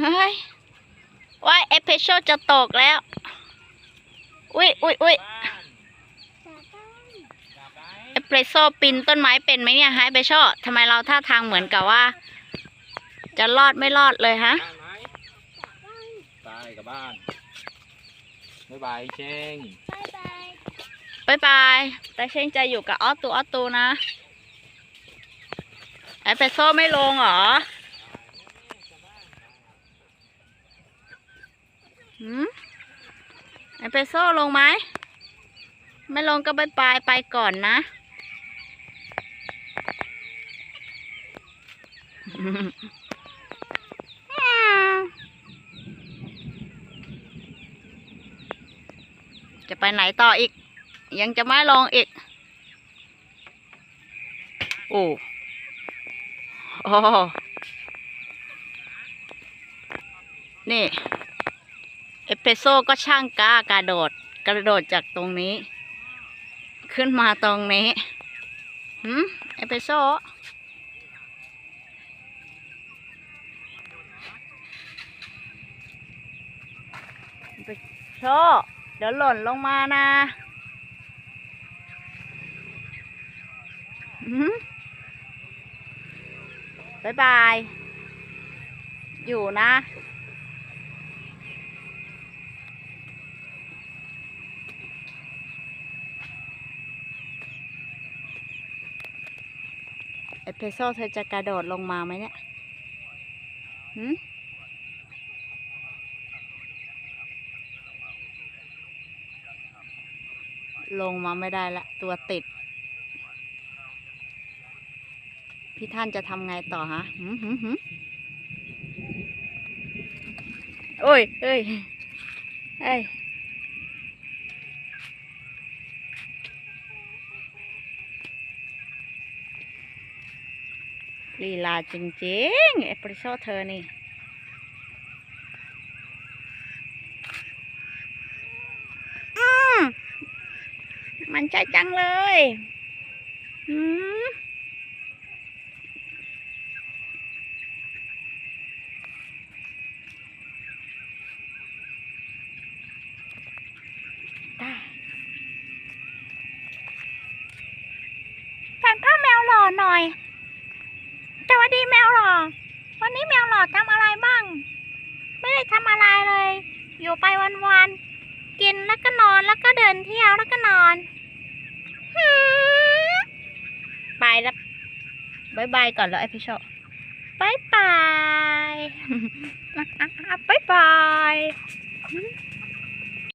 เฮ้ยว่าเอสเพรสโซจะตกแล้ว อุ้ยอุ้ยอุ้ยเอสเพรสโซปีนต้นไม้เป็นไหมเนี่ยฮะเอสเพรสโซทำไมเราท่าทางเหมือนกับว่า จะรอดไม่รอดเลยฮะบ้านไหมไปกับบ้านบ๊ายบายเชงบายบายแต่เช่งจะอยู่กับออตูออตูนะเอสเพรสโซไม่ลงเหรอหืม เอเพรสโซลงไหม ไม่ลงก็บายบายไปก่อนนะจะไปไหนต่ออีก ยังจะไม่ลงอีก โอ้โอ้นี่ เปโซก็ช่างกล้ากระโดด กระโดดจากตรงนี้ ขึ้นมาตรงนี้หืมเอเปโซเปโซเดี๋ยวหล่นลงมานะหืมบายบาย อยู่นะ เอเพโซ่เธอจะกระโดดลงมาไหมเนี่ยหืมลงมาไม่ได้ละ ตัวติด พี่ท่านจะทำไงต่อฮะหืมหืมหืมโอ้ยเอ้ยเอ้ย ลีลาจริงๆเอสเปรสโซ่เธอนี่อืมมันใจจังเลยอืมได้แผ่นผ้าแมวหล่อหน่อย สวัสดีแมวหล่อ วันนี้แมวหล่อทำอะไรบ้าง ไม่ได้ทำอะไรเลย อยู่ไปวันๆ กินแล้วก็นอนแล้วก็เดินเที่ยวแล้วก็นอน ไปแล้วบายบายก่อนแล้วไอพี่โชบายบาย